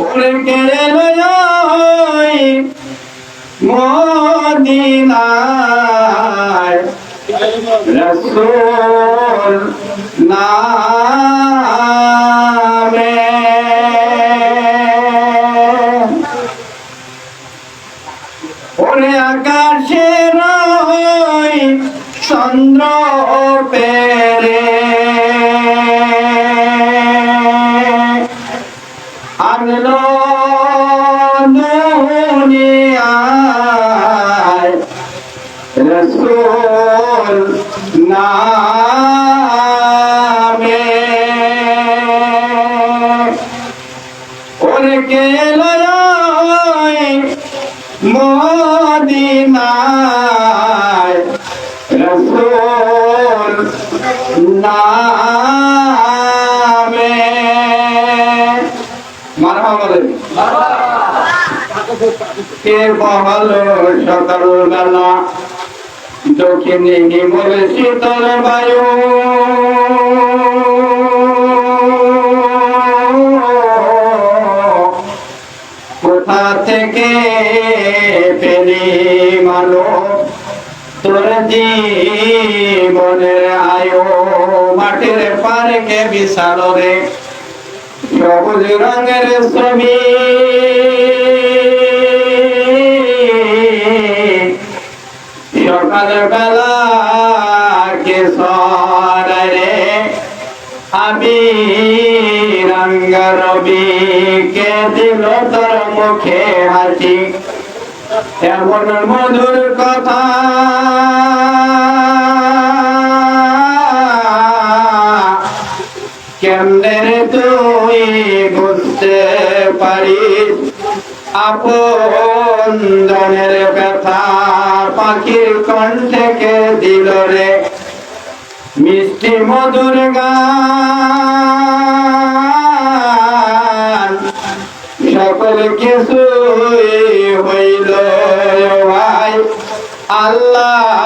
ওরে কেড়ে লয় মদিনায়। রসুল নামে। ওরে আকাশে রই চন্দ্র পেরে। আনলো দুনিয়ায় মারহা বলেন। কে বহল সকাল বেলা? দক্ষিণে নিমল শীতল বায়ু। কোথা থেকে পেলি মালো? তোর জীবনের আয়ো মাটির পার্কে বিশাল রে। সবুজ রঙের ছবি সকাল বেলা কে সরে আমি রঙ্গ রবি কে দিল তোর মুখে হাসি এমন মধুর কথা আপন জনের ব্যথা পাখির কণ্ঠেকে দিল রে। মিষ্টি মধুর গান। সকল কিছুই হইল ভাই। আল্লাহ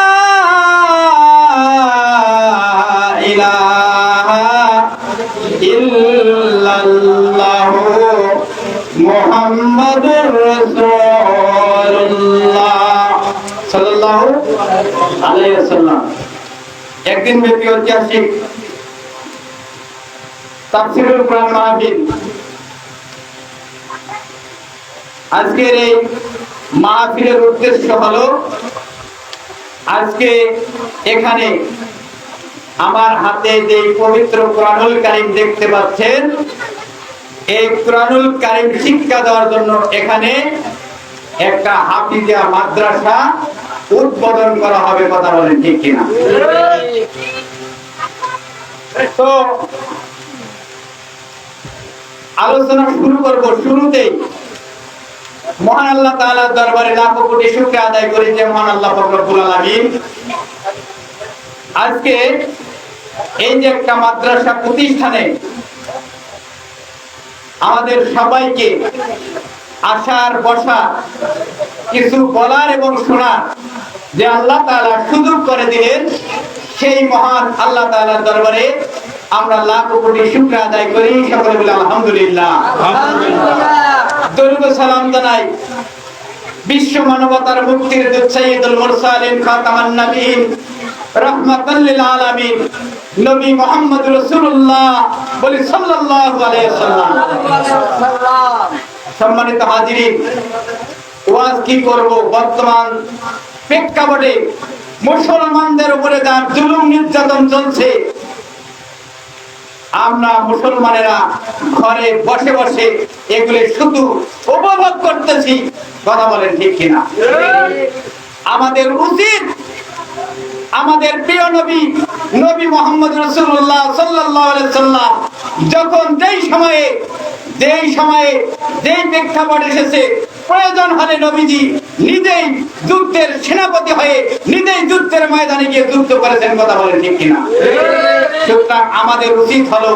একদিন ব্যাপী ঐতিহাসিক তাফসীরুল কোরআন মাহফিল। আজকের এই মাহফিলের উদ্দেশ্য হলো, আজকে এখানে আমার হাতে যে পবিত্র কোরআনুল কারিম দেখতে পাচ্ছেন, এই কোরআনুল কারিম শিক্ষা দেওয়ার জন্য এখানে একটা হাফিজা মাদ্রাসা উদ্বোধন করা হবে কথা বলেন, ঠিক কিনা? আলোচনা শুরু করব শুরুতেই। মহান আল্লাহ তাআলার দরবারে লাখ কোটি শুকরিয়া আদায় করি যে মহান আল্লাহ রব্বুল আলামিন আজকে এই যে একটা মাদ্রাসা প্রতিষ্ঠানে আমাদের সবাইকে আসার বসা কিছু বলার এবং শোনার যে আল্লাহ তাআলা সুযোগ করে দিলেন সেই মহান আল্লাহ তাআলার দরবারে আমরা লাখ কোটি শুকর আদায় করি। সকলে বলে আলহামদুলিল্লাহ। দরুদ সালাম জানাই বিশ্ব মানবতার মুক্তির দূত মুরসালিন খাতামান নবীন রাহমাতাল লিল আলামিন। নবী মুহাম্মদ রাসূলুল্লাহ বলি সাল্লাল্লাহু আলাইহি ওয়াসাল্লাম। সম্মানিত হাজিরিন ওয়াজ কি করব বর্তমান প্রেক্ষাপটে মুসলমানদের উপরে যার জুলুম নির্যাতন চলছে। আমরা মুসলমানেরা ঘরে বসে বসে এগুলি শুধু উপভোগ করতেছি, কথা বলেন ঠিক কিনা? আমাদের উচিত, আমাদের প্রিয় নবী নবী মোহাম্মদ রসুল্লাহ সাল্লাহ সাল্লাম যখন যেই সময়ে যেই সময়ে যেই প্রেক্ষাপট এসেছে, প্রয়োজন হলে নবীজি নিজেই যুদ্ধের সেনাপতি হয়ে নিজেই যুদ্ধের ময়দানে গিয়ে যুদ্ধ করেছেন কথা বলেন ঠিক কিনা? সুতরাং আমাদের উচিত হলো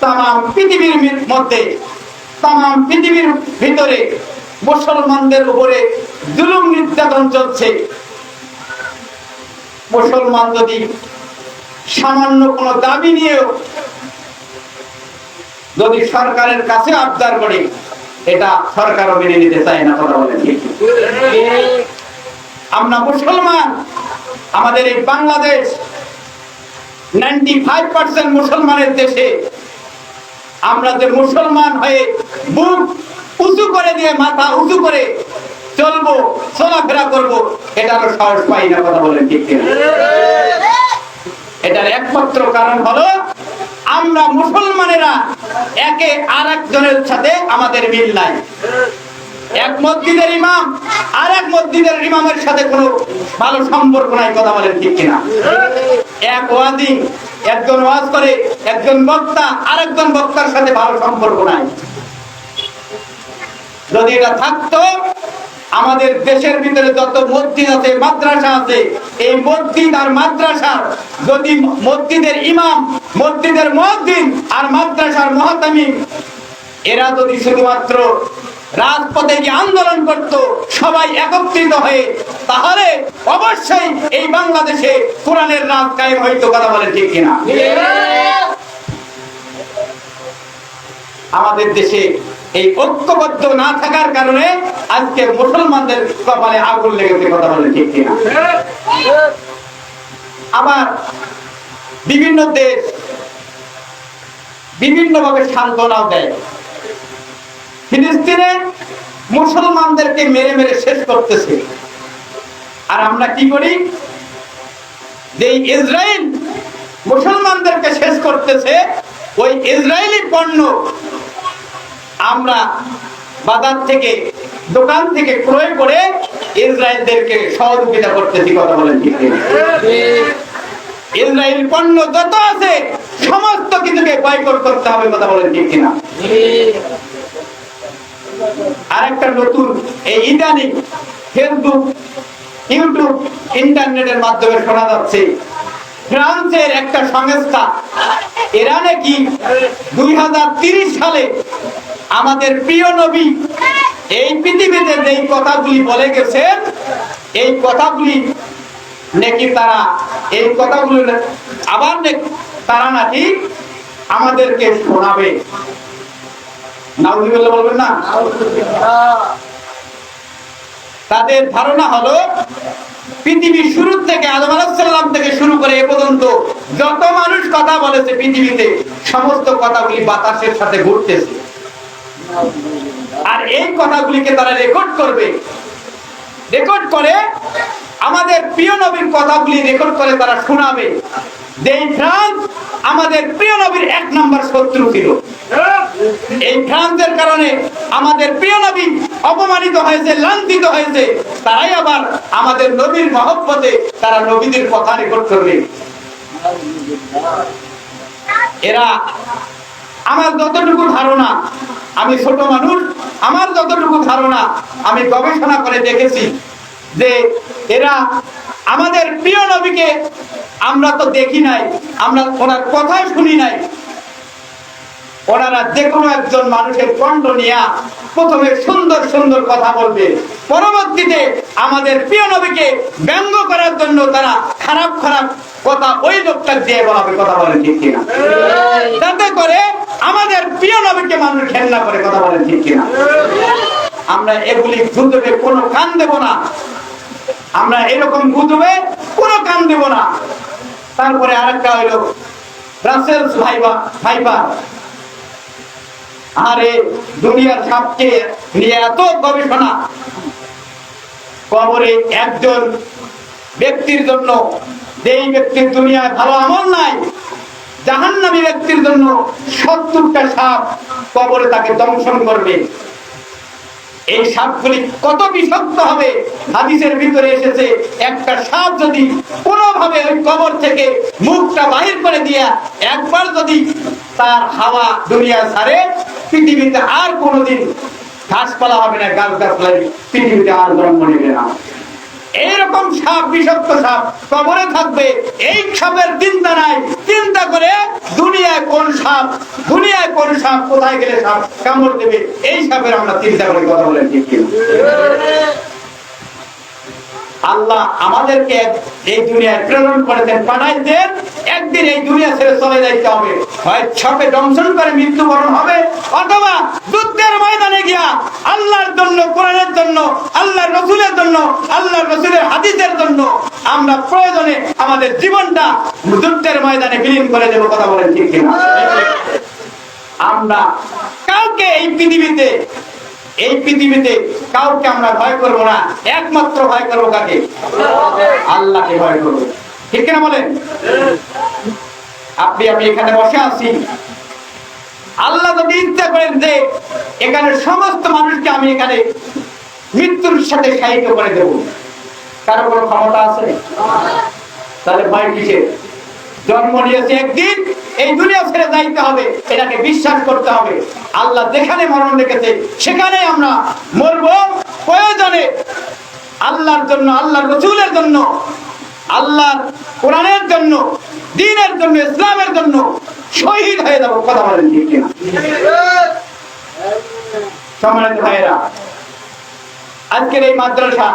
তাম পৃথিবীর মধ্যে তাম পৃথিবীর ভিতরে মুসলমানদের উপরে জুলুম নির্যাতন চলছে। মুসলমান যদি সামান্য কোনো দাবি নিয়েও যদি সরকারের কাছে আবদার করে এটা সরকারও মেনে নিতে চায় না কথা বলেন আমরা মুসলমান, আমাদের এই বাংলাদেশ নাইনটি ফাইভ পার্সেন্ট মুসলমানের দেশে, আমরা যে মুসলমান হয়ে বুক উঁচু করে দিয়ে মাথা উঁচু করে চলবো, চলাফেরা করব, এটারও সাহস পাই না, কথা বলেন ঠিক এটার একমাত্র কারণ হলো আমরা মুসলমানেরা একে আর একজনের সাথে আমাদের মিল নাই। এক মসজিদের ইমাম আর এক মসজিদের ইমামের সাথে কোনো ভালো সম্পর্ক নাই, কথা বলেন ঠিক কিনা? এক ওয়াদি একজন ওয়াজ করে, একজন বক্তা আর একজন বক্তার সাথে ভালো সম্পর্ক নাই। যদি এটা থাকতো আমাদের দেশের ভিতরে যত মসজিদ আছে মাদ্রাসা আছে এই মসজিদ আর মাদ্রাসা যদি মসজিদের ইমাম মসজিদের মসজিদ আর মাদ্রাসার মহাতামিম এরা যদি শুধুমাত্র রাজপথে গিয়ে আন্দোলন করত সবাই একত্রিত হয়ে তাহলে অবশ্যই এই বাংলাদেশে কোরআনের রাজ কায়েম হইতো কথা বলে ঠিক কিনা? আমাদের দেশে এই ঐক্যবদ্ধ না থাকার কারণে আজকে মুসলমানদের কপালে আগুন লেগেছে কথা বলে ঠিক কিনা? আবার বিভিন্ন দেশ বিভিন্ন ভাবে সান্ত্বনাও দেয়। ফিলিস্তিনে মুসলমানদেরকে মেরে মেরে শেষ করতেছে। আর আমরা কি করি? যে ইসরায়েল মুসলমানদেরকে শেষ করতেছে, ওই ইসরায়েলি পণ্য আমরা বাজার থেকে, দোকান থেকে ক্রয় করে ইসরায়েলদেরকে সহযোগিতা করতেছি কথা বলেন ইসরায়েল পণ্য যত আছে, সমস্ত কিছুকে বয়কট করতে হবে কথা বলেন ঠিক কিনা? আরেকটা নতুন, এই ইদানিং ফেসবুক, ইউটিউব, ইন্টারনেটের মাধ্যমে শোনা যাচ্ছে, ফ্রান্সের একটা সংস্থা, এরা নাকি দুই সালে আমাদের প্রিয় নবী, এই পৃথিবীতে যেই কথাগুলি বলে গেছেন, এই কথাগুলি নাকি তারা, এই কথাগুলো আবার তারা নাকি আমাদেরকে শোনাবে। বলবেন না? তাদের ধারণা হলো পৃথিবীর শুরু থেকে, আদম আলাহিসাল্লাম থেকে শুরু করে এ পর্যন্ত যত মানুষ কথা বলেছে পৃথিবীতে, সমস্ত কথাগুলি বাতাসের সাথে ঘুরতেছে। আর এই কথাগুলিকে তারা রেকর্ড করবে। রেকর্ড করে আমাদের প্রিয় নবীর কথাগুলি রেকর্ড করে তারা শোনাবে। আমাদের প্রিয় নবীর এক নম্বর শত্রু ছিল। এই ফ্রান্সের কারণে আমাদের প্রিয় নবী অপমানিত হয়েছে, লাঞ্ছিত হয়েছে। তারাই আবার আমাদের নবীর মহব্বতে তারা নবীদের কথা রেকর্ড করবে। এরা আমার যতটুকু ধারণা আমি ছোট মানুষ আমার যতটুকু ধারণা আমি গবেষণা করে দেখেছি যে এরা আমাদের প্রিয় নবীকে আমরা তো দেখি নাই আমরা ওনার কথা শুনি নাই। ওনারা যে কোনো একজন মানুষের কণ্ঠ নিয়ে প্রথমে সুন্দর সুন্দর কথা বলবে। পরবর্তীতে আমাদের প্রিয় নবীকে ব্যঙ্গ করার জন্য তারা খারাপ খারাপ কথা ওই লোকটার দিয়ে বলাবে কথা বলে ঠিক কিনা? যাতে করে আমাদের প্রিয় নবীকে মানুষ ঘেন্না করে কথা বলেন ঠিক কিনা? আমরা এগুলি গুজবে কোনো কান দেব না। আমরা এরকম গুজবে কোনো কান দেব না। তারপরে আরেকটা হইল রাসেলস ভাইবা ভাইবা। আরে দুনিয়ার সাপকে নিয়ে এত গবেষণা। কবরে একজন ব্যক্তির জন্য, যেই ব্যক্তির দুনিয়ায় ভালো আমল নাই জাহান্নামী ব্যক্তির জন্য সত্তরটা সাপ কবরে তাকে দংশন করবে। এই সাপগুলি কত বিষাক্ত হবে? হাদিসের ভিতরে এসেছে, একটা সাপ যদি কোনোভাবে ওই কবর থেকে মুখটা বাহির করে দিয়া একবার যদি তার হাওয়া দুনিয়া ছাড়ে, পৃথিবীতে আর কোনোদিন ঘাসপালা হবে না, গাছ গাছলাই পৃথিবীতে আর জন্ম নেবে না। এইরকম সাপ, বিষাক্ত সাপ কবরে থাকবে। এই সাপের চিন্তা নাই। চিন্তা করে দুনিয়ায় কোন সাপ, দুনিয়ায় কোন সাপ, কোথায় গেলে সাপ কামড় দেবে? এই সাপের আমরা চিন্তা করে কথা বলেন ঠিক? আল্লাহ আমাদেরকে এই দুনিয়ায় প্রেরণ করেছেন পাঠাইছেন একদিন এই দুনিয়া ছেড়ে চলে যাইতে হবে। হয় ছকে দংশন করে মৃত্যুবরণ হবে, অথবা যুদ্ধের ময়দানে গিয়া আল্লাহর জন্য, কোরআনের জন্য, আল্লাহর রসুলের জন্য, আল্লাহর রসুলের হাদিসের জন্য আমরা প্রয়োজনে আমাদের জীবনটা যুদ্ধের ময়দানে বিলীন করে দেবো, কথা বলেন ঠিক আমরা কাউকে এই পৃথিবীতে এই পৃথিবীতে কাউকে আমরা ভয় করব না। একমাত্র ভয় করব কাকে? আল্লাহকে ভয় করব। ঠিক কিনা বলেন? আপনি, আমি এখানে বসে আছি। আল্লাহ যদি ইচ্ছা করেন যে এখানে সমস্ত মানুষকে আমি এখানে মৃত্যুর সাথে সাহিত্য করে দেব। কারও কোনো ক্ষমতা আছে? তাহলে ভয় কিসের? জন্ম নিয়েছে একদিন, এই দুনিয়া ছেড়ে যাইতে হবে, এটাকে বিশ্বাস করতে হবে। আল্লাহ যেখানে মরণ রেখেছে সেখানে আমরা মরব। প্রয়োজনে আল্লাহর জন্য, আল্লাহর রসুলের জন্য, আল্লাহর কোরআনের জন্য, দিনের জন্য, ইসলামের জন্য শহীদ হয়ে যাব, কথা বলেন ভাইয়েরা, আজকের এই মাদ্রাসা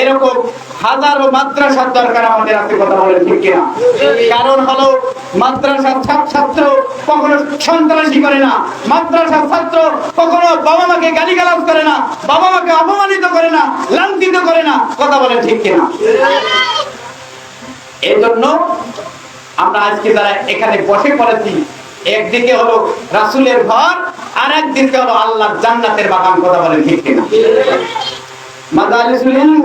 এরকম হাজারো মাদ্রাসার দরকার আমাদের আছে কথা বলেন ঠিক কিনা? কারণ হলো মাদ্রাসার ছাত্র কখনো সন্ত্রাসী করে না। মাদ্রাসার ছাত্র কখনো বাবা মাকে গালিগালাজ করে না, বাবা মাকে অপমানিত করে না, লাঞ্ছিত করে না। কথা বলেন ঠিক কিনা? এই জন্য আমরা আজকে যারা এখানে বসে পড়েছি, একদিকে হলো রাসুলের ঘর, আর একদিকে হলো আল্লাহর জান্নাতের বাগান, কথা বলেন ঠিক কিনা? মাদালিসুল ইলম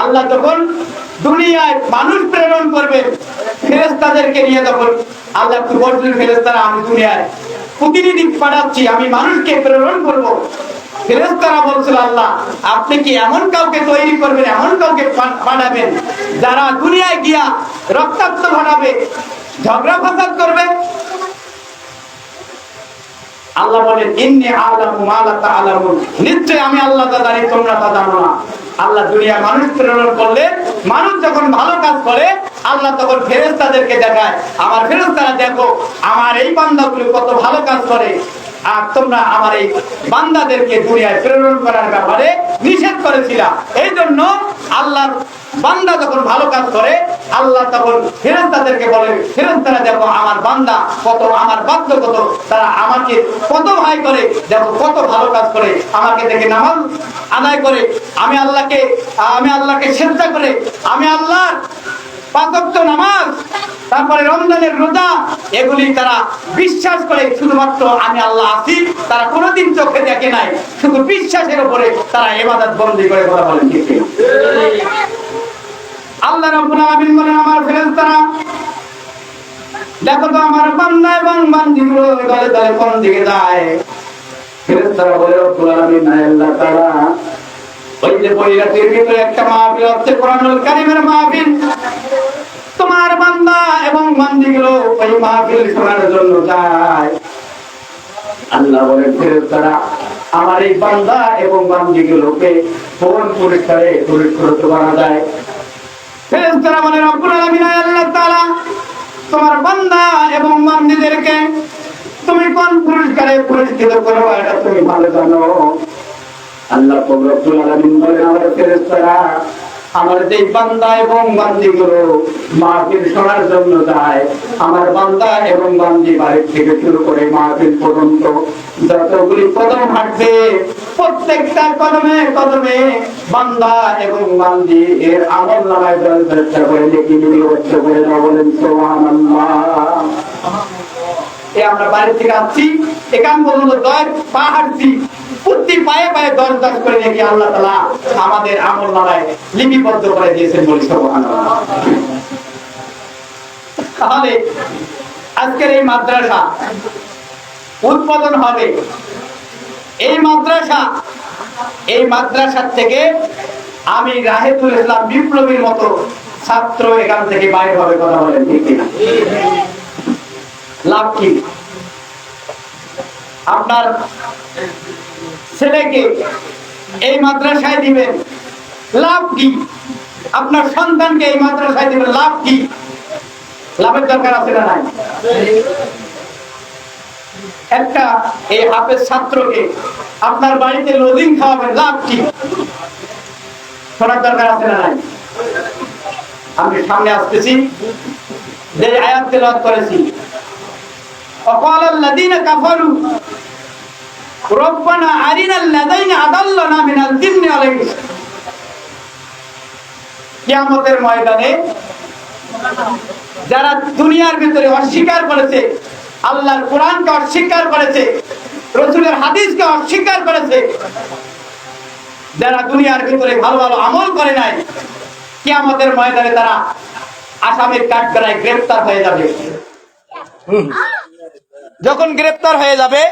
আল্লাহ দুনিয়ায় মানুষ প্রেরণ করবে, ফেরেশতাদেরকে নিয়ে তখন আল্লাহ বলছিলেন আমি দুনিয়ায় প্রতিনিধি পাঠাচ্ছি, আমি মানুষকে প্রেরণ করব। ফেরেশতারা বলছিল, আল্লাহ, আপনি কি এমন কাউকে তৈরি করবেন, এমন কাউকে পাঠাবেন, যারা দুনিয়ায় গিয়া রক্তাক্ত ঘটাবে ঝগড়া ফাসাদ করবে? আল্লাহ বলেন, ইন্নি আলামু মা লা তাআলামুন। নিশ্চয় আমি আল্লাহ তা জানি তোমরা তা জানো না। আল্লাহ দুনিয়া মানুষ প্রেরণ করলে, মানুষ যখন ভালো কাজ করে, আল্লাহ তখন ফেরেশতাদেরকে দেখায়, আমার ফেরেশতারা দেখো, আমার এই বান্দাগুলো কত ভালো কাজ করে। আর তোমরা আমার এই বান্দাদেরকে দুনিয়ায় প্রেরণ করার ব্যাপারে নিষেধ করেছিলা। এই জন্য আল্লাহর বান্দা যখন ভালো কাজ করে আল্লাহ তখন ফেরেস্তাদেরকে বলে ফেরেস্তারা দেখো আমার বান্দা কত, আমার বাদ্য কত, তারা আমাকে কত ভয় করে, দেখো কত ভালো কাজ করে, আমাকে দেখে নামাজ আদায় করে, আমি আল্লাহকে আমি আল্লাহকে শ্রদ্ধা করে, আমি আল্লাহ নামাজ, তারপরে রমজানের রোজা, এগুলি তারা বিশ্বাস করে, শুধুমাত্র আমি আল্লাহ আছি, তারা কোনোদিন চোখে দেখে নাই, শুধু বিশ্বাসের উপরে তারা এবাদত বন্দি করে বলেন ঠিক কিনা? আল্লাহ রাব্বুল আলামিন বলেন, আমার ফেরেশতারা, দেখো তো আমার বান্দা এবং বান্দিগুলো দলে দলে কোন দিকে যায়? ফেরেশতারা বলে, রব্বুল আলামিন আয় আল্লাহ তাআলা, ওই যে বৈরাতের ভিতরে একটা মাহফিল হচ্ছে কোরআনুল কারীমের মাহফিল। তোমার বান্দা এবং বান্দিগুলো ওই মাহফিল শোনার জন্য যায়। আল্লাহ বলেন, ফেরেশতারা, আমার এই বান্দা এবং বান্দিগুলোকে কোন পুরস্কারে পুরস্কৃত করা যায়? ফেরেশতারা বলেন, রব্বুল আলামিন আল্লাহ তাআলা, তোমার বান্দা এবং বান্দীদেরকে তুমি কোন পুরস্কারে পুরস্কৃত করো এটা তুমি ভালো জানো। আল্লাহ রব্বুল আমার যে বান্দা এবং বান্দিগুলো মাহফিল শোনার জন্য যায়, আমার বান্দা এবং বান্দি বাড়ির থেকে শুরু করে মাহফিল পর্যন্ত যতগুলি কদম হাঁটবে প্রত্যেকটা কদমে কদমে বান্দা এবং বান্দি এর আমল নামায় চেষ্টা করে দেখি নির্লজ্জ করে না বলেন সুবহানাল্লাহ। আমরা বাড়ি থেকে আসছি। এখান পর্যন্ত দশ পা হাঁটছি। প্রতি পায়ে পায়ে দশ দশ করে দেখি আল্লাহ তালা আমাদের আমল নামায় লিপিবদ্ধ করে দিয়েছেন বলি তাহলে আজকের এই মাদ্রাসা উৎপাদন হবে। এই মাদ্রাসা, এই মাদ্রাসার থেকে আমি রাহেতুল ইসলাম বিপ্লবীর মতো ছাত্র এখান থেকে বাইরে হবে কথা বলেন লাভ কি? আপনার ছেলেকে এই মাদ্রাসায় দিবেন, লাভ কি? আপনার সন্তানকে এই মাদ্রাসায় দিবেন, লাভ কি? লাভের দরকার আছে না নাই? একটা এই হাফেজ ছাত্রকে আপনার বাড়িতে লজিং খাওয়াবেন, লাভ কি? শোনার দরকার আছে না নাই? আমি সামনে আসতেছি যে আয়াত করেছি। وقال الذين كفروا ربنا أرنا الذين أضلنا من الجن والإنس কিয়ামতের ময়দানে যারা দুনিয়ার ভিতরে অস্বীকার করেছে আল্লাহর কোরআনকে অস্বীকার করেছে রসুলের হাদিসকে অস্বীকার করেছে যারা দুনিয়ার ভিতরে ভালো ভালো আমল করে নাই কিয়ামতের ময়দানে তারা আসামের কাঠগড়ায় গ্রেফতার হয়ে যাবে যখন গ্রেপ্তার হয়ে যাবে